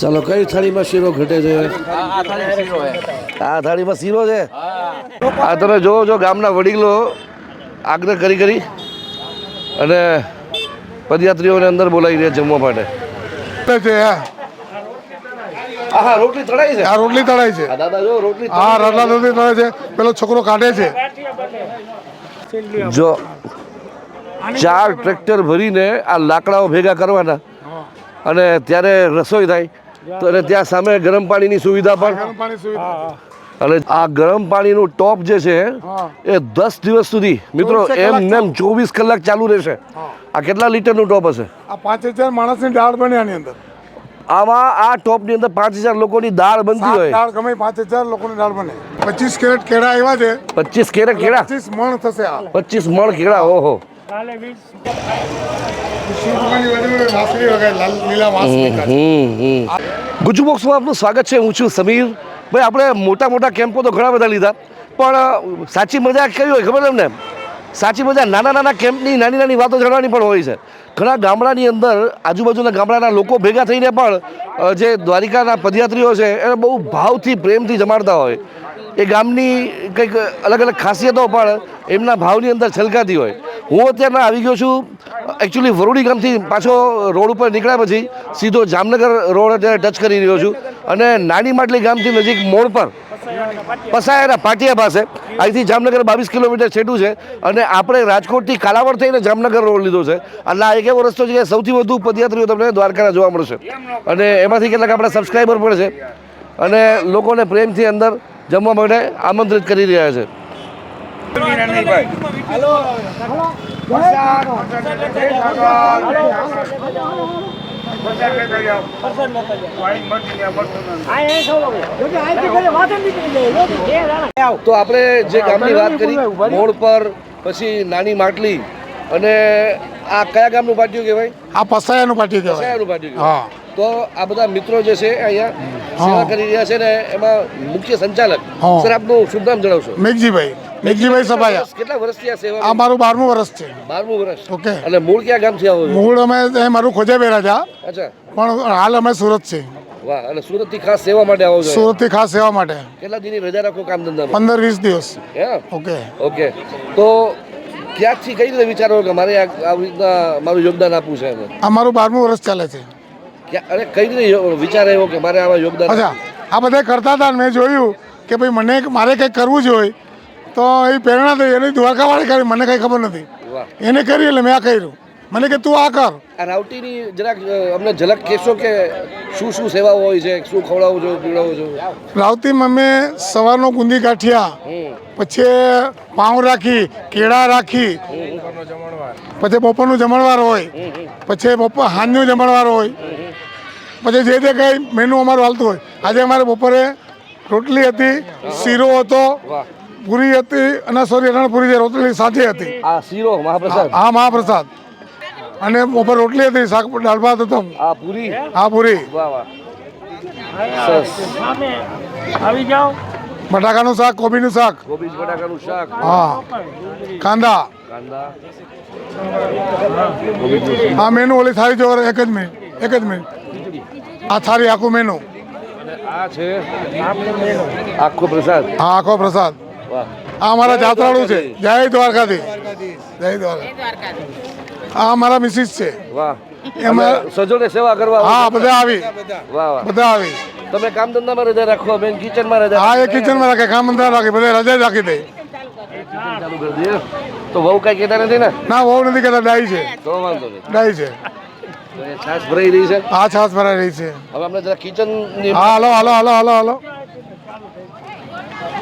ચાલો કઈ થાળીમાં શીરો ઘટે છે? આ થાળીમાં શીરો છે? આ તમે જોવો છો ગામના વડીલો આગ્રહ કરી કરી અને પદયાત્રીઓને અંદર બોલાવી રહ્યા જમવા માટે. છે આ રોટલી તળાઈ છે? આ રોટલી તળાય છે. આ દાદા જો રોટલી આ રટલા રોટલી તળાય છે. પેલો છોકરો કાઢે છે. જો ચાર ટ્રેક્ટર ભરીને આ લાકડાઓ ભેગા કરવાના. અને ત્યારે રસોઈ થાય. તો અને ત્યાં સામે ગરમ પાણીની સુવિધા પણ. ગરમ પાણી સુવિધા. અને આ ગરમ પાણીનું ટોપ જે છે એ દસ દિવસ સુધી મિત્રો એમ નેમ ચોવીસ કલાક ચાલુ રહેશે. આ કેટલા લીટરનું ટોપ હશે? આ પાંચ હજાર માણસની દાળ બને આની અંદર. આમાં આ ટોપની અંદર પાંચ હજાર લોકોની દાળ બનતી હોય. દાળ ગમે પાંચ હજાર લોકોની દાળ બને. પચીસ કેરેટ કેળા આવ્યા છે. પચીસ કેરેટ કેળા? પચીસ મણ થશે આ. પચીસ મણ કેળા ઓહો. હમ હમ ગુજુ બોક્સમાં આપનું સ્વાગત છે હું છું સમીર. ભાઈ આપણે મોટા મોટા કેમ્પો તો ઘણા બધા લીધા પણ સાચી મજા કેવી હોય ખબર તમને? સાચી મજા નાના નાના કેમ્પની નાની નાની વાતો જાણવાની પણ હોય છે. ઘણા ગામડાની અંદર આજુબાજુના ગામડાના લોકો ભેગા થઈને પણ જે દ્વારિકાના પદયાત્રીઓ છે એને બહુ ભાવથી પ્રેમથી જમાડતા હોય. એ ગામની કંઈક અલગ અલગ ખાસિયતો પણ એમના ભાવની અંદર છલકાતી હોય. હું અત્યારના આવી ગયો છું એકચ્યુઅલી વરોડી ગામથી પાછો રોડ ઉપર નીકળ્યા પછી સીધો જામનગર રોડ અત્યારે ટચ કરી રહ્યો છું અને નાની માટલી ગામથી નજીક મોડ પર પસાયેલા પાટિયા પાસે, અહીંથી જામનગર બાવીસ કિલોમીટર છેટું છે અને આપણે રાજકોટથી કાલાવડ થઈને જામનગર રોડ લીધો છે. એટલે આ એક એવો રસ્તો છે કે સૌથી વધુ પદયાત્રીઓ તમને દ્વારકાના જોવા મળશે. અને એમાંથી કેટલાક આપણા સબસ્ક્રાઈબર પણ છે. અને લોકોને પ્રેમથી અંદર જમવા માટે આમંત્રિત કરી રહ્યા છે. તો આપણે જે ગામની વાત કરી મોડ પર પછી નાની માટલી અને આ કયા ગામનું પાટિયું કહેવાય? આ પસાયાનું પાટિયું કહેવાય. પસાયાનું પાટિયું હા? તો આ બધા મિત્રો જે છે અહીંયા સેવા કરી રહ્યા છે ને એમાં મુખ્ય સંચાલક. સર આપનું શુભ નામ જણાવશો? મેઘજીભાઈ. મેઘજીભાઈ સભાયા. કેટલા વર્ષથી આ સેવા? આ મારું બારમું વર્ષ છે. બારમું વર્ષ. ઓકે. અને મૂળ ક્યાં ગામથી આવો મૂળ અમે મારું ખોજે બેરા છે અચ્છા. પણ હાલ અમે સુરત છે. વાહ અને સુરતથી ખાસ સેવા માટે આવો છો? સુરતથી ખાસ સેવા માટે. કેટલા દિનની રજા રાખો કામ ધંધા પંદર વીસ દિવસ. ઓકે. ઓકે. તો ક્યાંથી કઈ રીતે વિચારો કે મારે આ આવી રીતના મારું યોગદાન આપવું છે અમારું આ મારું બારમું વર્ષ ચાલે છે. ક્યાં- અરે કઈ રીતે વિચાર આવ્યો કે મારે આવા યોગદાન અચ્છા આ બધા કરતા હતા મેં જોયું કે ભાઈ મને મારે કંઈક કરવું જોઈએ તો એ પ્રેરણા થઈ એની દ્વારકાવાળી કરી મને કંઈ ખબર નથી. એને કરી એટલે મેં આ કર્યું. મને કે તું આ કર. આ રાવટીની જરાક અમને ઝલક કહેશો કે શું શું સેવાઓ હોય છે? શું ખવડાવું છું પીવડાવું છું? રાવટીમાં અમે સવારનો ગુંદી ગાંઠિયા પછી પાઉં રાખી કેળા રાખી પછી બપોરનું જમણવાર હોય પછી બપોર હાંજનું જમણવાર હોય પછી જે જે કંઈ મેનુ અમારું હાલતું હોય. આજે અમારે બપોરે રોટલી હતી શીરો હતો પૂરી હતી અને સોરી રણપુરી જે રોટલી સાથે હતી. આ શીરો મહાપ્રસાદ? હા મહાપ્રસાદ. અને બપોર રોટલી હતી શાક દાળ ભાત હતો. હા પૂરી? હા પૂરી. વાહ વાહ. આવી જાઓ. બટાકાનું શાક કોબીનું શાક. કોબી બટાકાનું શાક. હા. કાંદા. કાંદા. હા મેનુ ઓલી થાળી જોવા એક જ મિનિટ એક જ મિનિટ. આ થાળી આખું મેનુ. આ છે આખો પ્રસાદ. આ આખો પ્રસાદ. આ અમારા જાત્રાળુ છે. જય દ્વારકાથી જય દ્વારકા આ અમારા મિસિસ છે. વાહ. એમાં સજોડે સેવા કરવા હા? બધા આવી. વાહ વાહ. બધા આવી. તમે કામ ધંધામાં રજા રાખો બેન કિચનમાં રજા હા એ કિચનમાં રાખે કામ રાખે બધા રજા રાખી દે. ચાલુ કરી દઈએ. તો બહુ કઈ કહેતા નથી ને? ના બહુ નથી કહેતા ડાઈ છે. તો વાંધો નહીં. ડાઈ છે. તો ભરાઈ રહી છે? આ છાસ ભરાઈ રહી છે. હવે આપણે જરા કિચન હા હાલો હાલો હાલો હાલો હાલો.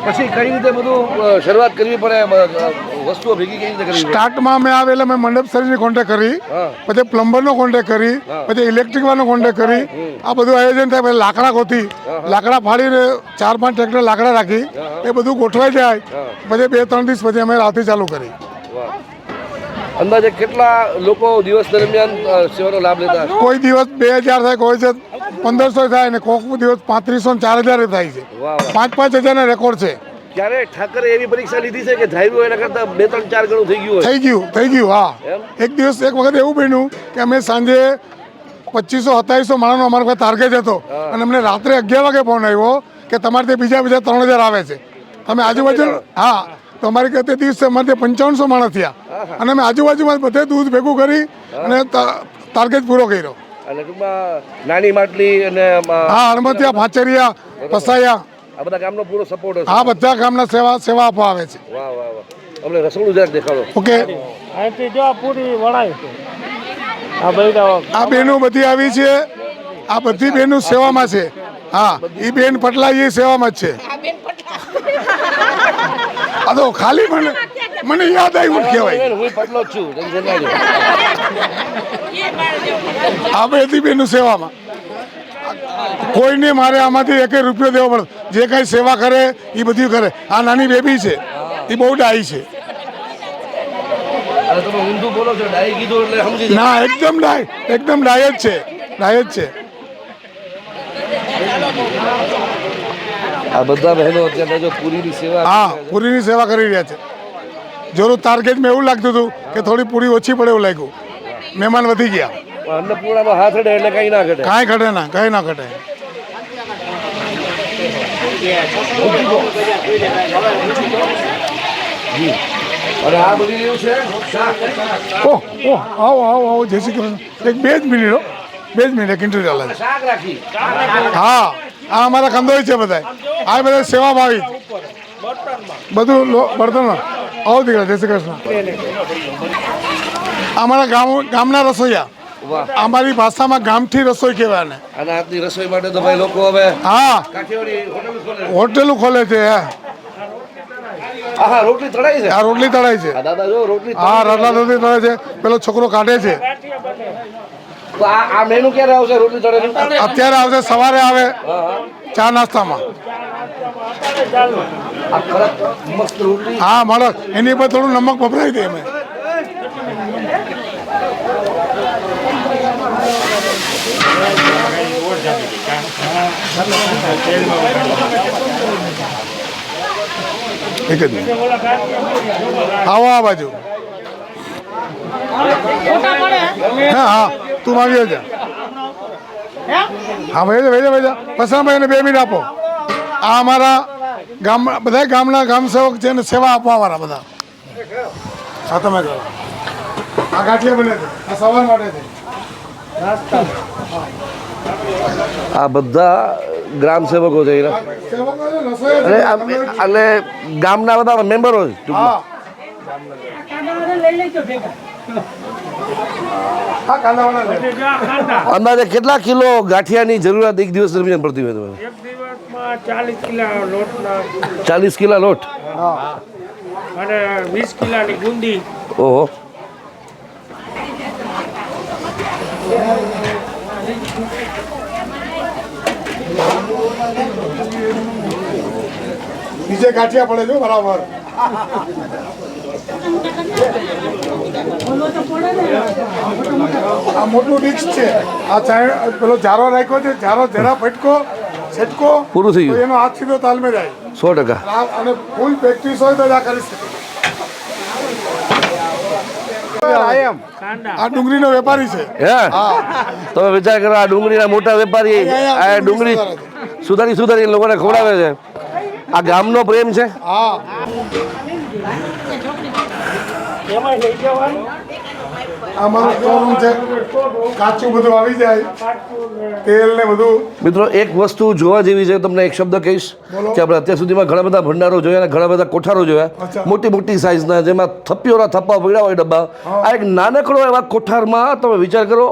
પછી કઈ રીતે બધું શરૂઆત કરવી પડે વસ્તુઓ ભેગી કેવી રીતે સ્ટાર્ટમાં મેં આવેલા મેં મંડપ સર્જની કોન્ટેક્ટ કરી પછી પ્લમ્બરનો કોન્ટેક્ટ કરી પછી ઇલેક્ટ્રિક વાળનો કોન્ટેક્ટ કરી. આ બધું આયોજન થાય પછી લાકડા ગોતી લાકડા ફાડીને ચાર પાંચ ટ્રેક્ટર લાકડા રાખી એ બધું ગોઠવાઈ જાય. પછી બે ત્રણ દિવસ પછી અમે રાતે ચાલુ કરી. અંદાજે કેટલા લોકો દિવસ દરમિયાન સેવાનો લાભ લેતા કોઈ દિવસ બે હજાર થાય કોઈ છે પંદરસો થાય ને કોઈક દિવસ પાંત્રીસો ચાર હજાર થાય છે. પાંચ પાંચ હજારના રેકોર્ડ છે. ક્યારે ઠાકરે એવી પરીક્ષા લીધી છે કે ધાર્યું એના કરતા બે ત્રણ ચાર ગણું થઈ ગયું થઈ ગયું થઈ ગયું હા. એક દિવસ એક વખત એવું બન્યું કે અમે સાંજે પચીસો સત્તાવીસો માણસનો અમારો પાસે ટાર્ગેટ હતો. અને અમને રાત્રે અગિયાર વાગે ફોન આવ્યો કે તમારે ત્યાં બીજા બીજા ત્રણ હજાર આવે છે. તમે આજુબાજુ હા તો અમારી તે દિવસે અમારે ત્યાં પંચાવનસો માણસ થયા. અને અમે આજુબાજુમાં બધે દૂધ ભેગું કરી અને ટાર્ગેટ પૂરો કર્યો. અને નાની માટલી અને હા હણમતિયા ભાચરિયા પસાયા આ બધા ગામનો પૂરો સપોર્ટ હશે આ બધા ગામના સેવા સેવા આપવા આવે છે. વાહ વાહ વાહ. અમને રસોડું જરાક દેખાડો. ઓકે. અહીંથી જો આ પૂરી વળાય છે. આ બધા આ બેનો બધી આવી છે. આ બધી બેનો સેવામાં છે. હા એ બેન પટલા એ સેવામાં જ છે. આ તો ખાલી મને મને યાદ આવ્યું કહેવાય. હું પટલો છું. આ બધી બેનો સેવામાં. કોઈને મારે આમાંથી એક રૂપિયો દેવો પડે. જે કાંઈ સેવા કરે એ બધું કરે. આ નાની બેબી છે. એ બહુ ડાઈ છે. ના એકદમ ડાય એકદમ ડાય જ છે. ડાય જ છે. આ બધા બહેનો અત્યારે જો પૂરીની સેવા હા પૂરીની સેવા કરી રહ્યા છે. જરૂર ટાર્ગેટમાં એવું લાગતું હતું કે થોડી પૂરી ઓછી પડે એવું લાગ્યું. મહેમાન વધી ગયા. અન્નપૂર્ણામાં હાથ અડે એટલે કઈ ના ઘટે. કાંઈ ઘટે ના કાંઈ ના ઘટે. અને આ બધી એવું છે? ઓહ ઓહ આવો આવો આવો જય શ્રી કૃષ્ણ. એક બે જ મિનિટ બે જ મિનિટ ઇન્ટરવ્યુ ચાલે છે. હા આ અમારા કંદોઈ છે બધા આ બધા સેવા ભાવી બધું બર્તનમાં આવો દીકરા જય શ્રી કૃષ્ણ. અમારા ગામ ગામના રસોઈયા. અમારી ભાષામાં ગામઠી રસોઈ કહેવાય ને. અને આજની રસોઈ માટે તો ભાઈ લોકો હવે હા. હોટેલ ખોલે છે. હા. રોટલી તળાઈ છે. આ રોટલી તળાય છે. દાદા જો રોટલી હા રટલા રોટલી તળાય છે. પેલો છોકરો કાઢે છે. આ આ મેનુ ક્યારે આવશે રોટલી તળેલું અત્યારે આવશે સવારે આવે ચા નાસ્તામાં. હા મળે. એની પર થોડું નમક વપરાય દે અમે એક જ આવો આ બાજુ. હા હા. તું આવી જા હા, ભાઈ ભાઈ ભાઈ પસંદ એને બે મિનિટ આપો. આ અમારા ગામ, બધા ગામના ગામ સેવક છે ને સેવા આપવા વાળા બધા. હા, તમે આ ગાંઠિયા બને છે. આ સવાર માટે છે. આ બધા ગ્રામ સેવકો છે અને ગામના બધા મેમ્બરો જ અંદાજે કેટલા કિલો ગાંઠિયાની જરૂરિયાત એક દિવસ દરમિયાન પડતી હોય તમારે? ચાલીસ કિલા ચાલીસ કિલા લોટ? અને વીસ કિલાની ગુંદી. ઓહો. નીચે ગાંઠિયા પડે છે બરાબર. આ મોટું ડિસ્ક છે. આ ચાય પેલો જારો રાખ્યો છે જારો જરા ફટકો છટકો પૂરું થઈ ગયું. એનો હાથ સીધો તાલમે જાય સો ટકા. અને ફૂલ પ્રેક્ટિસ હોય તો જ આ કરી શકે. આ ડુંગળીનો વેપારી છે. હે? તમે વિચાર કરો આ ડુંગળીના મોટા વેપારી આ ડુંગળી સુધારી સુધારી લોકોને ખવડાવે છે. આ ગામનો પ્રેમ છે? હા. એમાં લઈ જવાનું. આ શોરૂમ છે. કાચું બધું આવી જાય. તેલ ને બધું. મિત્રો એક વસ્તુ જોવા જેવી છે તમને એક શબ્દ કહીશ કે આપણે અત્યાર સુધીમાં ઘણા બધા ભંડારો જોયા અને ઘણા બધા કોઠારો જોયા. મોટી મોટી સાઇઝના જેમાં થપ્પીઓના થપ્પા પડ્યા હોય ડબ્બા. આ એક નાનકડો એવા કોઠારમાં તમે વિચાર કરો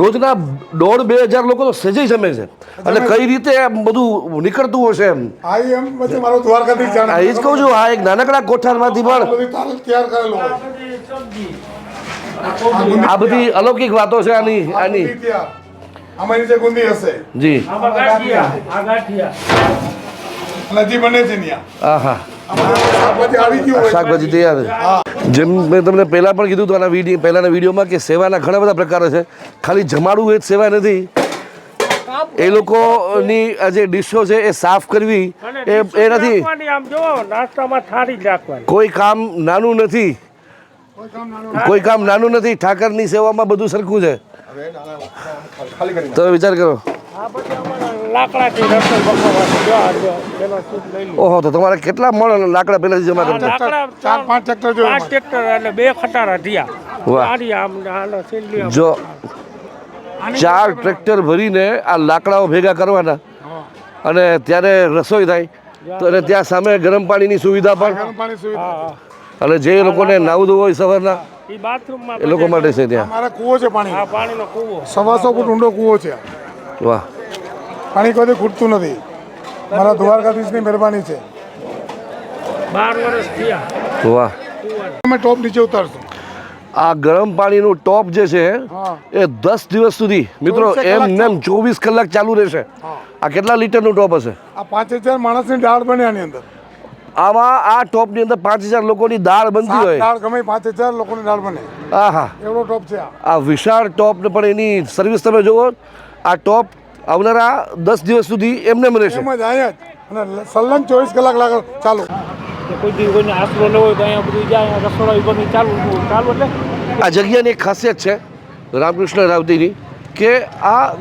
રોજના દોઢ બે હજાર લોકો તો સજે જમે છે. એટલે કઈ રીતે બધું નીકળતું હશે એમ? એ જ કહું છું આ એક નાનકડા કોઠારમાંથી પણ તૈયાર કરેલો આ બધી અલૌકિક વાતો છે આની આની. અમારી જે ગુંદી હશે. જી. હજી બને છે ત્યાં. હા હા શાકભાજી તૈયાર છે. જેમ મેં તમને પહેલાં પણ કીધું હતું આના વીડિયો પહેલાંના વિડીયોમાં કે સેવાના ઘણા બધા પ્રકારો છે. ખાલી જમાડવું એ જ સેવા નથી. એ લોકોની આ જે ડીશો છે એ સાફ કરવી એ એ નથી. કોઈ કામ નાનું નથી. કોઈ કામ નાનું નથી. ઠાકરની સેવામાં બધું સરખું છે. તમે વિચાર કરો. ઓહો તો તમારે કેટલા મણ લાકડા પહેલાથી જમા કરતા ચાર પાંચ ટ્રેક્ટર જોયું પાંચ ટ્રેક્ટર એટલે બે ખટારા થયા. જો ચાર ટ્રેક્ટર ભરીને આ લાકડાઓ ભેગા કરવાના. અને ત્યારે રસોઈ થાય. તો અને ત્યાં સામે ગરમ પાણીની સુવિધા પણ. ગરમ પાણી સુવિધા. અને જે લોકોને નાવું હોય સવારના એ એ લોકો માટે છે ત્યાં. મારા કૂવો છે પાણી પાણીનો કૂવો. સવાસો ફૂટ ઊંડો કૂવો છે. વાહ. પાણી કદી ખૂટતું નથી. મારા દ્વારકાધીશની મહેરબાની છે. બાર વર્ષ થયા. વાહ. અમે ટોપ નીચે ઉતારશું. આ ગરમ પાણીનું ટોપ જે છે એ દસ દિવસ સુધી મિત્રો એમ નેમ ચોવીસ કલાક ચાલુ રહેશે. આ કેટલા લીટરનું ટોપ હશે? આ પાંચ હજાર માણસની દાળ બને આની અંદર. આમાં આ ટોપની અંદર પાંચ હજાર લોકોની દાળ બનતી હોય. દાળ ગમે પાંચ હજાર લોકોની દાળ બને. આહા. હા એવડો ટોપ છે આ. આ વિશાળ ટોપ ને પણ એની સર્વિસ તમે જુઓ આ ટોપ આવનારા દસ દિવસ સુધી એમને મળે છે. એમ જ જ. અને સલંગ ચોવીસ કલાક લાગે ચાલુ. કોઈ દી કોઈને આશરો લેવો હોય તો અહીંયા બધું જાય અહીંયા રસોડા વિભાગની ચાલુ ચાલુ એટલે. આ જગ્યાની એક ખાસિયત છે રામકૃષ્ણ રાવતીની કે આ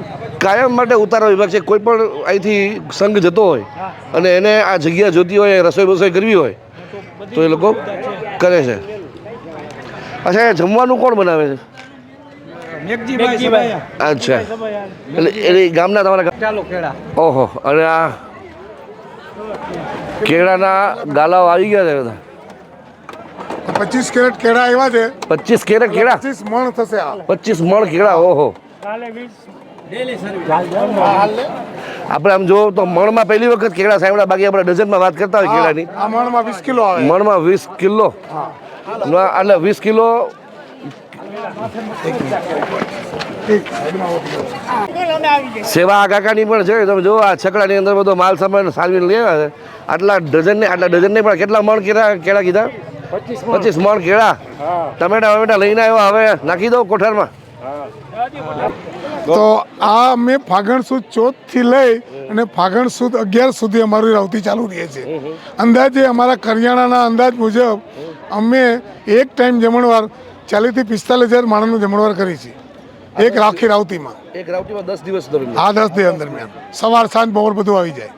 કાયમ માટે ઉતારા વિભાગ છે કોઈ પણ અહીંથી સંઘ જતો હોય અને એને આ જગ્યા જોતી હોય રસોઈ બસોઈ કરવી હોય તો એ લોકો કરે છે. અચ્છા જમવાનું કોણ બનાવે છે? અચ્છા. એટલે એની ગામના તમારા ગામ- ચાલો કેળા. ઓહો અને આ કેળાના ગાલાઓ આવી ગયા છે બધા. પચીસ કેરેટ કેળા આવ્યા છે. પચીસ કેરેટ કેળા? પચીસ મણ થશે આ. પચીસ મણ કેળા ઓહો. આપણે આમ જો તો મણમાં પહેલી વખત કેળા સાંભળ્યા બાકી આપણે ડઝનમાં વાત કરતા હોય કેળાની. આ મણમાં વીસ કિલો આવે. મણમાં વીસ કિલો. ના, એટલે વીસ કિલો. સેવા આ કાકાની પણ છે તમે જો આ છકડાની અંદર બધો માલ સામાન સારવીને લઈ આવ્યા છે. આટલા ડઝન ને આટલા ડઝન ને પણ કેટલા મણ કેળા કેળા કીધા? પચીસ મણ. કેળા. ટમેટા ટમેટા લઈને આવ્યા હવે નાખી દો કોઠારમાં. તો આ અમે ફાગણ સુદ ચોથથી લઈ અને ફાગણ સુદ અગિયાર સુધી અમારી રાવતી ચાલુ રહે છે. અંદાજે અમારા કરિયાણાના અંદાજ મુજબ અમે એક ટાઈમ જમણવાર ચાલીસથી પિસ્તાલીસ હજાર માણસનું જમણવાર કરી છે. એક રાખી રાવતીમાં. એક રાવતીમાં દસ દિવસ દરમિયાન. આ દસ દિવસ દરમિયાન. સવાર સાંજ બપોર બધું આવી જાય.